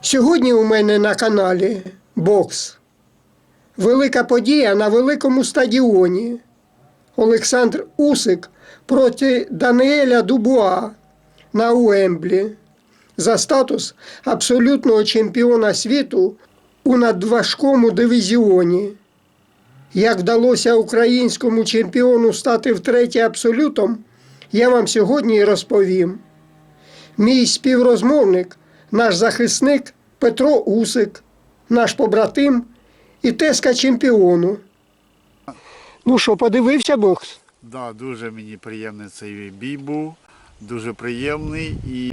Сьогодні у мене на каналі бокс. Велика подія на великому стадіоні. Олександр Усик проти Даниеля Дубуа на Уемблі за статус абсолютного чемпіона світу у надважкому дивізіоні. Як вдалося українському чемпіону стати втретє абсолютом, я вам сьогодні розповім. Мій співрозмовник, наш захисник Петро Усик, наш побратим і теска чемпіону. Ну що, подивився бокс? Да, дуже мені приємний цей бій був. Дуже приємний. І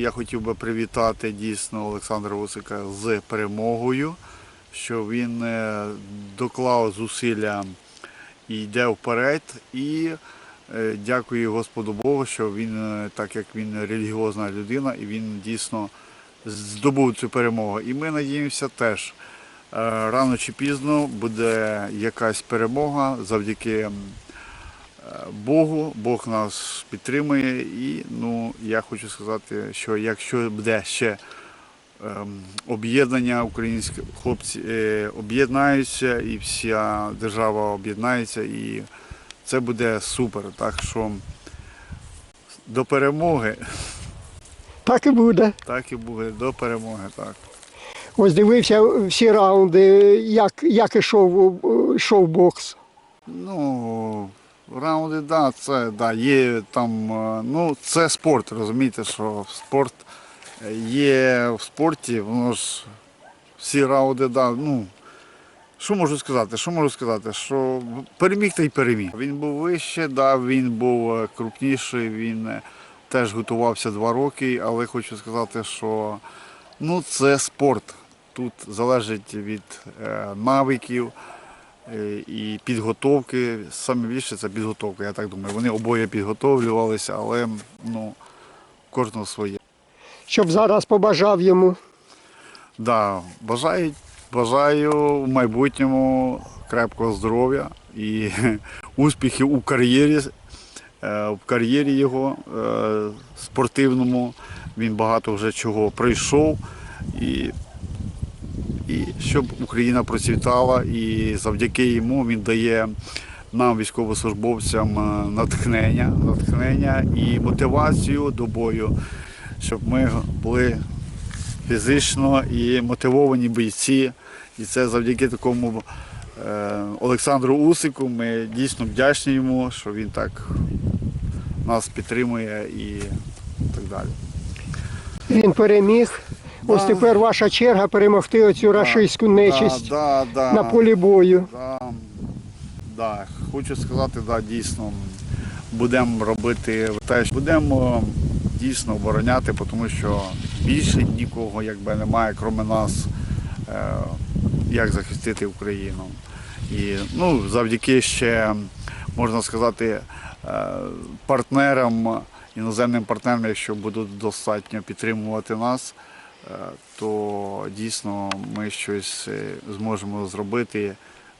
я хотів би привітати дійсно Олександра Усика з перемогою, що він е, доклав зусилля і йде вперед. І дякую Господу Богу, що він, е, так як він релігіозна людина, і він дійсно здобув цю перемогу. І ми надіємося теж. е, Рано чи пізно буде якась перемога завдяки е, Богу. Бог нас підтримує. І ну, я хочу сказати, що якщо буде ще ем, об'єднання українські хлопці е, об'єднаються, і вся держава об'єднається, і це буде супер. Так що до перемоги, Так і буде. так і буде, до перемоги, так. Ось дивився всі раунди, як, як ішов, йшов бокс. Ну, раунди, да, це да, є там. е, Ну, це спорт, розумієте, що спорт е, є в спорті, воно ж всі раунди, да, ну. Що можу сказати? Що можу сказати? Що переміг та й переміг. Він був вище, да, він був е, крупніший, він е, теж готувався два роки, але хочу сказати, що ну, це спорт. Тут залежить від е, навиків і підготовки. Саме більше це підготовка, я так думаю. Вони обоє підготовлювалися, але ну, кожного своє. Щоб зараз побажав йому. Да, бажаю, бажаю в майбутньому крепкого здоров'я і успіхів у кар'єрі, е, в кар'єрі його е, спортивному. Він багато вже чого пройшов. І, і щоб Україна процвітала, і завдяки йому він дає нам, військовослужбовцям, е, натхнення, натхнення і мотивацію до бою, щоб ми були фізично і мотивовані бійці. І це завдяки такому е, Олександру Усику. Ми дійсно вдячні йому, що він так нас підтримує і так далі. Він переміг. Ось тепер ваша черга перемогти оцю рашистську нечисть Да, да, да, на полі бою. Да, да. Хочу сказати, да, дійсно, будемо робити те, що будемо дійсно обороняти, тому що більше нікого якби немає, крім нас, е, як захистити Україну. І ну, завдяки ще, можна сказати, е, партнерам, іноземним партнерам, якщо будуть достатньо підтримувати нас, е, то дійсно ми щось зможемо зробити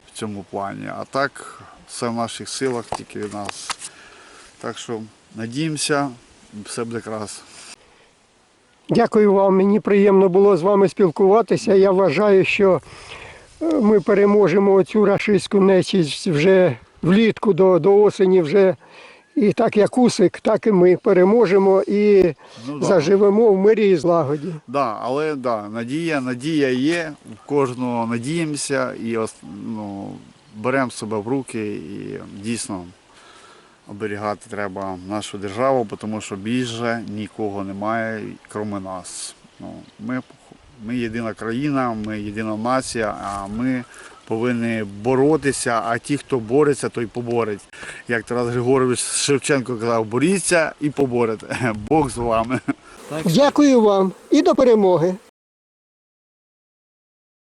в цьому плані. А так, все в наших силах, тільки від нас. Так що надіємося, все буде якраз. Дякую вам. Мені приємно було з вами спілкуватися. Я вважаю, що е, ми переможемо оцю рашистську нечисть вже влітку до, до осені. вже. І так як Усик, так і ми переможемо і Ну, да. заживемо в мирі і злагоді. Да, але да, надія, надія є, в кожного надіємося і ну, беремо себе в руки і дійсно оберігати треба нашу державу, тому що більше нікого немає, крім нас. Ну, ми, ми єдина країна, ми єдина нація, а ми повинні боротися, а ті, хто бореться, той побореться. Як Тарас Григорович Шевченко казав, боріться і поборете. Бог з вами. Дякую вам і до перемоги.